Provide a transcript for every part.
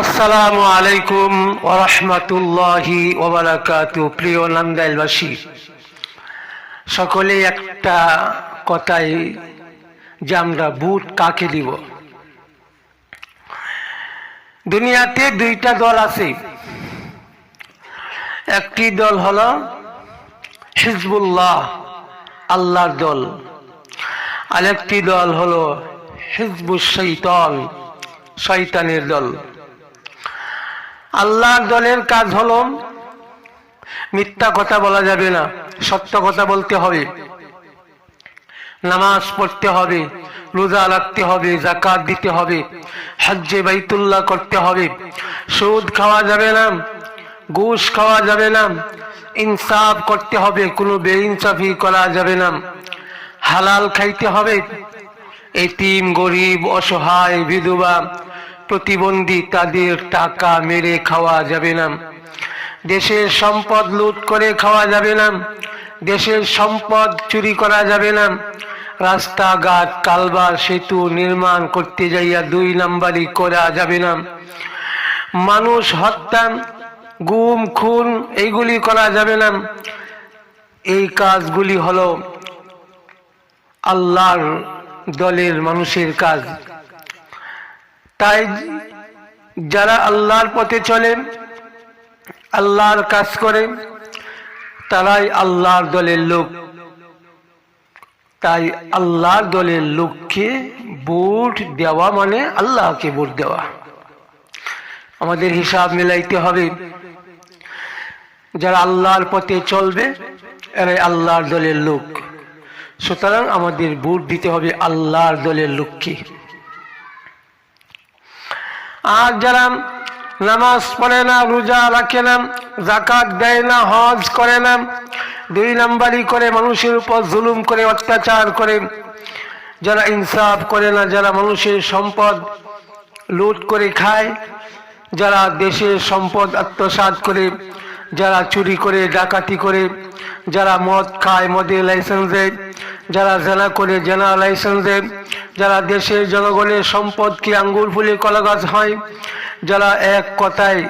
আসসালামু আলাইকুম ওরহমতুল্লাহি ওবরাকাতু প্রিয় নান্দাইলবাসী। সকলে একটা কথাই যে আমরা বুট কাকে দিব? দুনিয়াতে দুইটা দল আছে। একটি দল হল হিজবুল্লাহ, আল্লাহর দল। আরেকটি দল হলো হিজবুল শৈতন শয়তানের দল। আল্লাহর দলের কাজ হলো মিথ্যা কথা বলা যাবে না, সত্য কথা বলতে হবে। নামাজ পড়তে হবে, রোজা রাখতে হবে জাকাত দিতে হবে, হজ্জে বাইতুল্লাহ করতে হবে। সুদ খাওয়া যাবে না, ঘুষ খাওয়া যাবে না, ইনসাফ করতে হবে, কোনো বেইনসাফি করা যাবে না। হালাল খাইতে হবে। এতিম, গরিব, অসহায়, বিধবা প্রতিবন্ধী তাদের টাকা মেরে খাওয়া যাবে না। দেশের সম্পদ লুট করে খাওয়া যাবে না। দেশের সম্পদ চুরি করা যাবে না। রাস্তাঘাট, কালবার, সেতু নির্মাণ করতে যাইয়া দুই নাম্বারই করা যাবে না। মানুষ হত্যা, গুম, খুন, এইগুলি করা যাবে না। এই কাজগুলি হলো আল্লাহর দলের মানুষের কাজ। তাই যারা আল্লাহর পথে চলেন আল্লাহর কাজ করে, তারাই আল্লাহর দলের লোক। তাই আল্লাহর দলের লোককে ভোট দেওয়া মানে আল্লাহকে ভোট দেওয়া। আমাদের হিসাব মিলাইতে হবে, যারা আল্লাহর পথে চলবে, এরাই আল্লাহর দলের লোক। সুতরাং আমাদের ভোট দিতে হবে আল্লাহর দলের লোককে। আর যারা নামাজ পড়ে না, রোজা রাখে না জাকাত দেয় না, হজ করে না, দুই নাম্বারই করে মানুষের উপর জুলুম করে, অত্যাচার করে, যারা ইনসাফ করে না, যারা মানুষের সম্পদ লুট করে খায়, যারা দেশের সম্পদ আত্মসাৎ করে, যারা চুরি করে, ডাকাতি করে, যারা মদ খায়, মদের লাইসেন্স দেয় যারা জেনা করে জেনা লাইসেন্স দেয় যারা দেশের জনগণের সম্পদকে আঙ্গুর ফুলে কলা গাছ হয়, যারা এক কথায়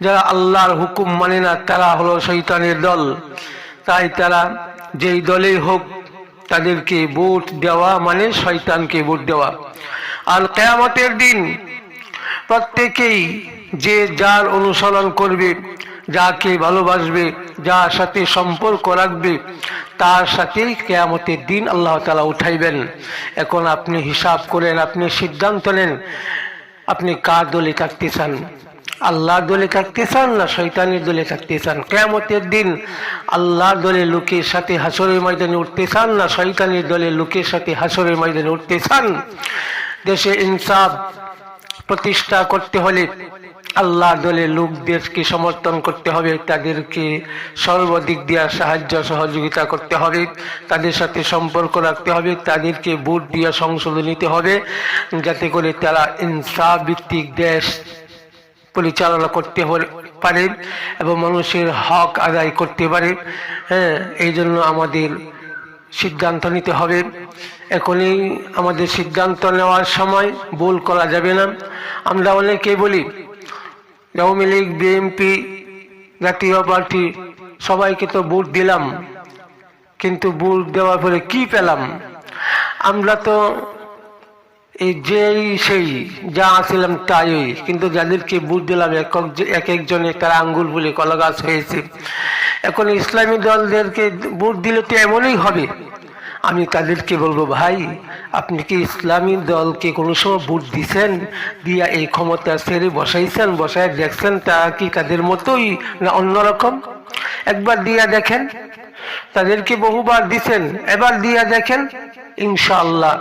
যারা আল্লাহর হুকুম মানে না, তারা হলো শৈতানের দল। তাই তারা যেই দলেই হোক, তাদেরকে ভোট দেওয়া মানে শয়তানকে ভোট দেওয়া। আর কেয়ামতের দিন প্রত্যেকেই যে যার অনুসরণ করবে যাকে ভালোবাসবে, যার সাথে সম্পর্ক রাখবে, তার সাথেই কেয়ামতের দিন আল্লাহ তালা উঠাইবেন। এখন আপনি হিসাব করেন, আপনি সিদ্ধান্ত নেন, আপনি কার দলে থাকতে চান? আল্লাহ দলে থাকতে চান না শৈতানের দলে থাকতে চান? কেয়ামতের দিন আল্লাহ দলের লোকের সাথে হাসরের ময়দানে উঠতে চান না শৈতানের দলের লোকের সাথে হাসরের ময়দানে উঠতে চান? দেশে ইনসাফ প্রতিষ্ঠা করতে হলে আল্লাহ দলের লোকদেরকে সমর্থন করতে হবে, তাদেরকে সর্বদিক দিয়া সাহায্য সহযোগিতা করতে হবে, তাদের সাথে সম্পর্ক রাখতে হবে, তাদেরকে ভোট দিয়ে সংশোধন নিতে হবে, যাতে করে তারা ইনসাফ ভিত্তিক দেশ পরিচালনা করতে পারে এবং মানুষের হক আদায় করতে পারে। হ্যাঁ এই জন্য আমাদের সিদ্ধান্ত নিতে হবে। এখনই আমাদের সিদ্ধান্ত নেওয়ার সময়, ভুল করা যাবে না। আমরা অনেকে বলি আওয়ামী লীগ বিএনপি জাতীয় পার্টি, সবাইকে তো ভোট দিলাম। কিন্তু ভোট দেওয়ার পরে কি পেলাম? আমরা তো এই যেই সেই, যা আছিলাম তাই। কিন্তু যাদেরকে ভোট দিলাম, এক এক একজনে তারা আঙ্গুল বলে কলগাছ হয়েছে। এখন ইসলামী দলদেরকে ভোট দিলে তো এমনই হবে। আমি তাদেরকে বলব, ভাই, আপনি কি ইসলামী দলকে কোনো সময় ভোট দিছেন? দিয়া এই ক্ষমতা ছেড়ে বসাইছেন, বসায় দেখছেন তা কি তাদের মতোই না অন্যরকম? একবার দিয়া দেখেন, তাদেরকে বহুবার দিছেন, এবার দিয়া দেখেন, ইনশাআল্লাহ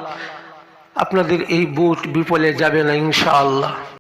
আপনাদের এই বুট বিপলে যাবে না, ইনশাআল্লাহ।